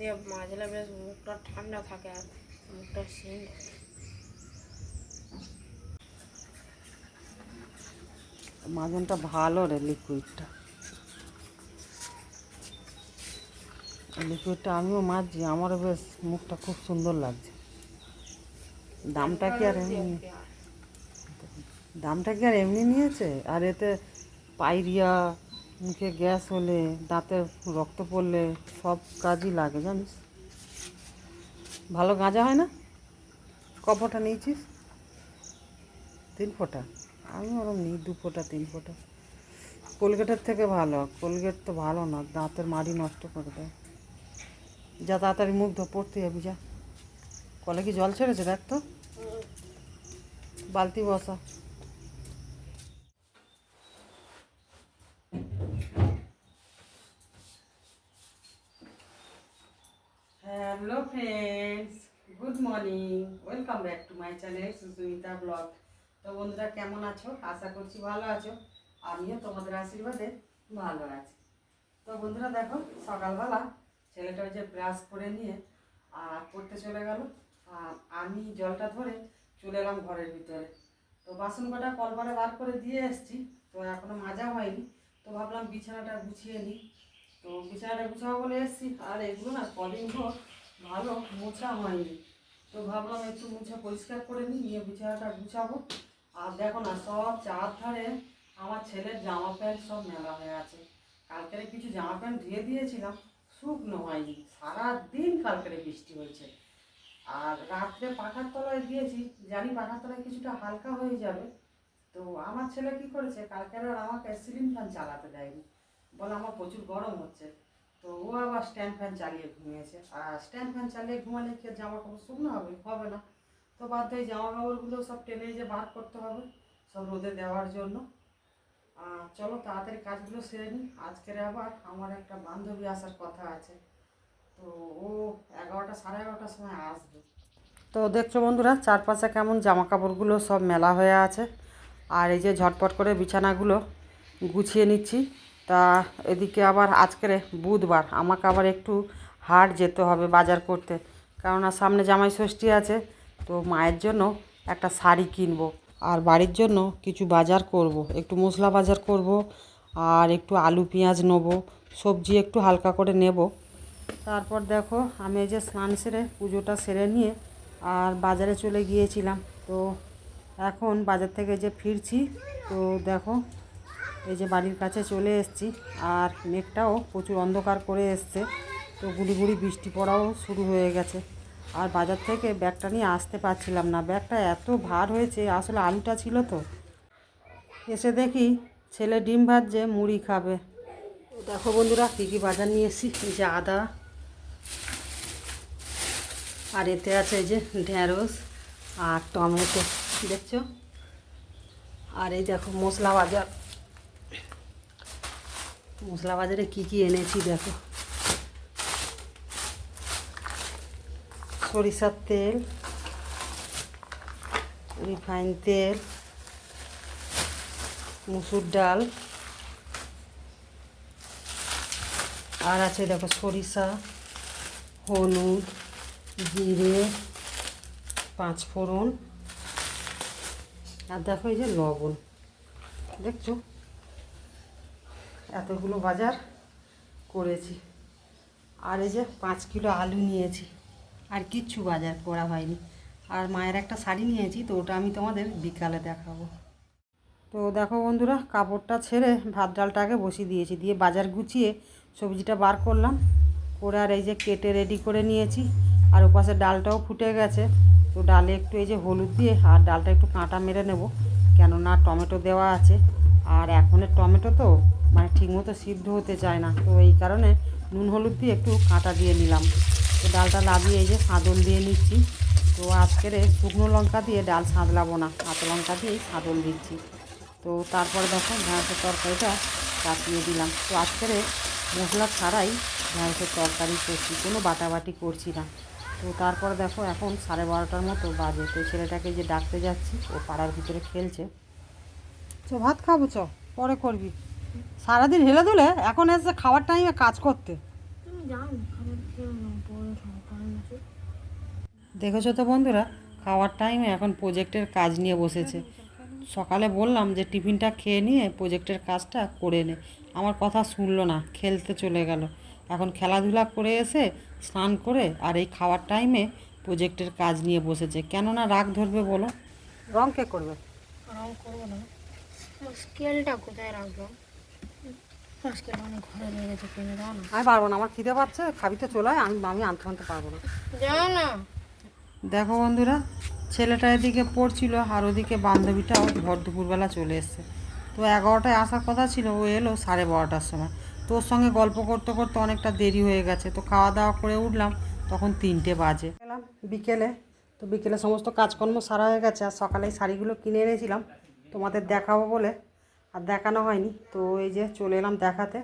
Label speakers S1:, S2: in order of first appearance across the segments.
S1: দিয়ে মাজলে বেশ মুখটা ঠান্ডা থাকে আর মুখটা সেন্ট
S2: মাজনটা ভালো রে লিকুইডটা লিকুইডটা আমিও মাজছি আমারও বেশ মুখটা খুব সুন্দর লাগছে। দামটা কি আর এমনি দামটা কি আর এমনি নিয়েছে? আর এতে পাইরিয়া মুখে গ্যাস হলে, দাঁতে রক্ত পড়লে সব কাজই লাগে, জানিস। ভালো গাঁজা হয় না? ক ফোঁটা নিয়েছিস? তিন ফোঁটা? আমি ওরম নিই, দু ফোঁটা, তিন ফোঁটা। কোলগেটের থেকে ভালো, কোলগেট তো ভালো না, দাঁতের মাড়ি নষ্ট করে দেয়। যা তাড়াতাড়ি মুখ ধো পড়তে যাবি, যা। কলে কি জল ছেড়েছে, দেখ তো। বালতি বসা। Hello friends good morning welcome back to my channel Susmita blog তো বন্ধুরা, কেমন আছো? আশা করছি ভালো আছো। আমিও তোমাদের আশীর্বাদে ভালো আছি। তো বন্ধুরা, দেখো, সকালবেলা ছেলেটা যে ব্রাশ করে নিয়ে আর পড়তে চলে গেল। আর আমি জলটা ধরে চলে এলাম ঘরের ভিতরে। তো বাসন কটা কলপারে বার করে দিয়ে এসেছি, তো এখনও মাজা হয়নি। তো ভাবলাম বিছানাটা গুছিয়ে নিই। তো বিছানাটা গুছাবো বলে এসেছি। আর এগুলো না কদিন হোক ভালো, মোছা হয়নি। তো ভাবলাম একটু মুছে পরিষ্কার করে নিই, নিয়ে বিছানাটা গুছাবো। আর দেখো না, সব চার ধারে আমার ছেলের জামা প্যান্ট সব মেলা হয়ে আছে। কালকেরে কিছু জামা প্যান্ট ধুয়ে দিয়েছিলাম, শুকনো হয়নি। সারাদিন কালকেরে বৃষ্টি হয়েছে। আর রাত্রে পাখার তলায় দিয়েছি, জানি পাখার তলায় কিছুটা হালকা হয়ে যাবে। তো আমার ছেলে কি করেছে, কালকের আর আমাকে সিলিং ফ্যান চালাতে দেয়নি। বলে আমার প্রচুর গরম হচ্ছে। তো ও আবার স্ট্যান্ড ফ্যান চালিয়ে ঘুমিয়েছে। আর স্ট্যান্ড ফ্যান চালিয়ে ঘুমালে কি জামা কাপড় শুকনো হবে? হবে না। তো বাধ্য হয়ে জামা কাপড়গুলো সব টেনে যে বার করতে হবে, সব রোদে দেওয়ার জন্য। চলো তাড়াতাড়ি কাজগুলো সেরে নিই। আজকের আবার আমার একটা বান্ধবী আসার কথা আছে। তো ও এগারোটা, সাড়ে এগারোটার সময় আসবে। তো দেখছ বন্ধুরা, চারপাশে কেমন জামা কাপড়গুলো সব মেলা হয়ে আছে। আর এই যে ঝটপট করে বিছানাগুলো গুছিয়ে নিচ্ছি। তা এদিকে আবার আজকের বুধবার, আমাকে আবার একটু হাট যেতে হবে বাজার করতে। কেননা সামনে জামাই ষষ্ঠী আছে, তো মায়ের জন্য একটা শাড়ি কিনবো আর বাড়ির জন্য কিছু বাজার করব। একটু মশলা বাজার করব আর একটু আলু, পেঁয়াজ নেব, সবজি একটু হালকা করে নেব। তারপর দেখো, আমি এই যে স্নান সেরে পুজোটা সেরে নিয়ে আর বাজারে চলে গিয়েছিলাম। তো এখন বাজার থেকে যে ফিরছি, তো দেখো এই যে বাড়ির কাছে চলে এসেছি আর মেঘটাও প্রচুর অন্ধকার করে এসছে। তো গুড়ি গুড়ি বৃষ্টি পড়াও শুরু হয়ে গেছে। আর বাজার থেকে ব্যাগটা নিয়ে আসতে পারছিলাম না। ব্যাগটা এত ভার হয়েছে, আসলে আলুটা ছিল তো। এসে দেখি ছেলে ডিম ভাজছে, মুড়ি খাবে। দেখো বন্ধুরা কী কী বাজার নিয়ে এসেছি। এই যে আদা, আর এতে আছে এই যে ঢ্যাঁড়স আর টমেটো, দেখছ? আর এই দেখো মশলা বাজার। মশলা বাজারে কী কী এনেছি দেখো। সরিষার তেল, রিফাইন তেল, মুসুর ডাল, আর আছে দেখো সরিষা, হলুদ, জিরে, পাঁচফোড়ন, আর দেখো এই যে লবণ। দেখছ? এতগুলো বাজার করেছি। আর এই যে পাঁচ কিলো আলু নিয়েছি। আর কিচ্ছু বাজার করা হয়নি। আর মায়ের একটা শাড়ি নিয়েছি, তো ওটা আমি তোমাদের বিকালে দেখাবো। তো দেখো বন্ধুরা, কাপড়টা ছেড়ে ভাত ডালটাকে বসিয়ে দিয়েছি। দিয়ে বাজার গুছিয়ে সবজিটা বার করলাম। করে আর এই যে কেটে রেডি করে নিয়েছি। আর ওপাশে ডালটাও ফুটে গেছে। তো ডালে একটু এই যে হলুদ দিয়ে, আর ডালটা একটু কাঁটা মেরে নেব। কেননা টমেটো দেওয়া আছে। আর এখনের টমেটো তো মানে ঠিকমতো সিদ্ধ হতে চায় না। তো এই কারণে নুন, হলুদ দিয়ে একটু কাঁটা দিয়ে নিলাম। তো ডালটা লাগিয়ে এই যে সাঁদল দিয়ে নিচ্ছি। তো আজকের শুকনো লঙ্কা দিয়ে ডাল সাঁতলাবো না। কাঁচা লঙ্কা দিয়েই সাঁদল দিচ্ছি। তো তারপরে দেখো ঢ্যাঁড়সের তরকারিটা চাপিয়ে দিলাম। তো আজকের মশলা ছাড়াই ঢ্যাঁড়সের তরকারি করছি, কোনো বাটাবাটি করছি না। তো তারপরে দেখো এখন সাড়ে বারোটার মতো বাজে। তো ছেলেটাকে যে ডাকতে যাচ্ছি, ও পাড়ার ভিতরে খেলছে। চ, ভাত খাব চ, পরে করবি। সারাদিন হেলে দুলে এখন এসে খাওয়ার টাইমে কাজ করতে। দেখেছ তো বন্ধুরা খাওয়ার টাইমে এখন প্রজেক্টের কাজ নিয়ে বসেছে। সকালে বললাম যে টিফিনটা খেয়ে নিয়ে প্রজেক্টের কাজটা করে নে। আমার কথা শুনলো না খেলতে চলে গেল। এখন খেলাধুলা করে এসে স্নান করে আর এই খাওয়ার টাইমে প্রজেক্টের কাজ নিয়ে বসেছে। কেননা রাগ ধরবে বলো? রং কে করবে?
S1: রং করব না। স্কেলটা কোথায় রাখব? স্কেলটা অনেক ঘরে লেগে গেছে কিনে দাও না
S2: আমি পারব না আমার খিদে পাচ্ছে খাবি তো চলে আমি আমি আনতে আনতে পারব না।
S1: যাও না?
S2: দেখো বন্ধুরা ছেলেটা এদিকে পড়ছিল আর ওদিকে বান্ধবীটাও ভর দুপুরবেলা চলে এসছে। তো এগারোটায় আসার কথা ছিল ও এলো সাড়ে বারোটার সময়। তোর সঙ্গে গল্প করতে করতে অনেকটা দেরি হয়ে গেছে তো খাওয়া দাওয়া করে উঠলাম তখন তিনটে বাজে। এলাম বিকেলে তো বিকেলে সমস্ত কাজকর্ম সারা হয়ে গেছে আর সকালে শাড়িগুলো কিনে এনেছিলাম তোমাদের দেখাবো বলে। আর দেখানো হয়নি। তো এই যে চলে এলাম দেখাতে।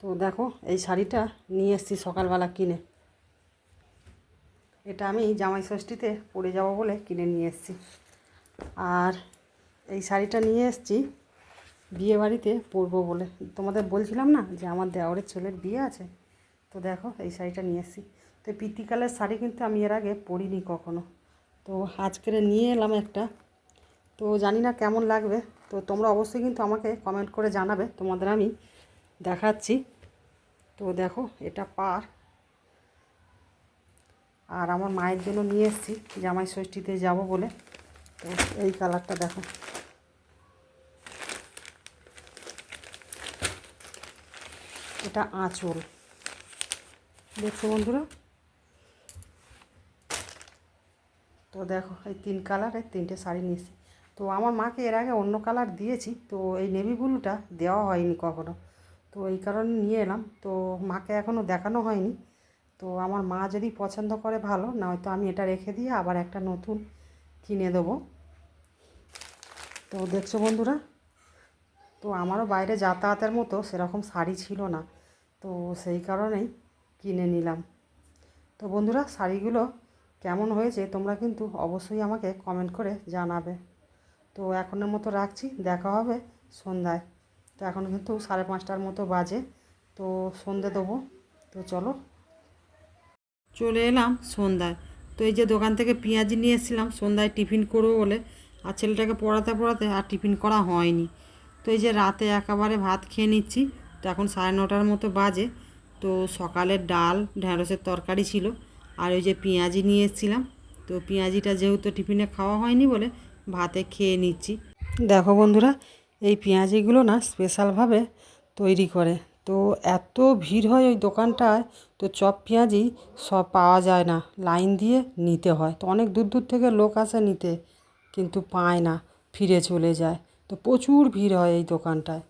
S2: তো দেখো, এই শাড়িটা নিয়ে এসেছি সকালবেলা কিনে। এটা আমি জামাই ষষ্ঠীতে পরে যাব বলে কিনে নিয়ে এসেছি। আর এই শাড়িটা নিয়ে এসেছি বিয়ে বাড়িতে পরবো বলে। তোমাদের বলছিলাম না যে আমার দেওরের ছেলের বিয়ে আছে? তো দেখো, এই শাড়িটা নিয়ে এসেছি। তো পিতিকালের শাড়ি কিন্তু আমি এর আগে পরিনি কখনো। তো আজকের নিয়ে এলাম একটা। তো জানি না কেমন লাগবে। তো তোমরা অবশ্যই কিন্তু আমাকে কমেন্ট করে জানাবে। তোমাদের আমি দেখাচ্ছি। তো দেখো, এটা পার। আর আমার মায়ের জন্য নিয়ে এসেছি, জামাই ষষ্ঠীতে যাব বলে। তো এই কালারটা দেখো। এটা আঁচল। দেখছ বন্ধুরা? তো দেখো, এই তিন কালার, এই তিনটে শাড়ি নিয়েছি। তো আমার মাকে এর আগে অন্য কালার দিয়েছি, তো এই নেভি ব্লুটা দেওয়া হয়নি কখনো। তো এই কারণে নিয়ে এলাম, তো মাকে এখনও দেখানো হয়নি। তো আমার মা যদি পছন্দ করে ভালো, নয়তো আমি এটা রেখে দিয়ে আবার একটা নতুন কিনে দেবো। তো দেখছ বন্ধুরা, তো আমারও বাইরে যাতায়াতের মতো সেরকম শাড়ি ছিল না, তো সেই কারণেই কিনে নিলাম। তো বন্ধুরা, শাড়িগুলো কেমন হয়েছে তোমরা কিন্তু অবশ্যই আমাকে কমেন্ট করে জানাবে। তো এখনের মতো রাখছি, দেখা হবে সন্ধ্যায়। তো এখন কিন্তু সাড়ে পাঁচটার মতো বাজে, তো সন্ধে দেবো। তো চলো। চলে এলাম সন্ধ্যায়। তো এই যে দোকান থেকে পেঁয়াজি নিয়ে এসেছিলাম, সন্ধ্যায় টিফিন করব বলে। আর ছেলেটাকে পড়াতে পড়াতে আর টিফিন করা হয়নি। তো এই যে রাতে একেবারে ভাত খেয়ে নিচ্ছি, তো এখন সাড়ে নটার মতো বাজে। তো সকালের ডাল, ঢ্যাঁড়সের তরকারি ছিল। আর ওই যে পেঁয়াজি নিয়ে এসেছিলাম। তো পেঁয়াজিটা যেহেতু টিফিনে খাওয়া হয়নি বলে ভাতে খেয়ে নিচ্ছি। দেখো বন্ধুরা, এই পেঁয়াজিগুলো না স্পেশালভাবে তৈরি করে। তো এত ভিড় হয় ওই দোকানটায়, তো চপ পেঁয়াজি সব পাওয়া যায় না। লাইন দিয়ে নিতে হয়। তো অনেক দূর দূর থেকে লোক আসে নিতে, কিন্তু পায় না, ফিরে চলে যায়। তো প্রচুর ভিড় হয় এই দোকানটায়।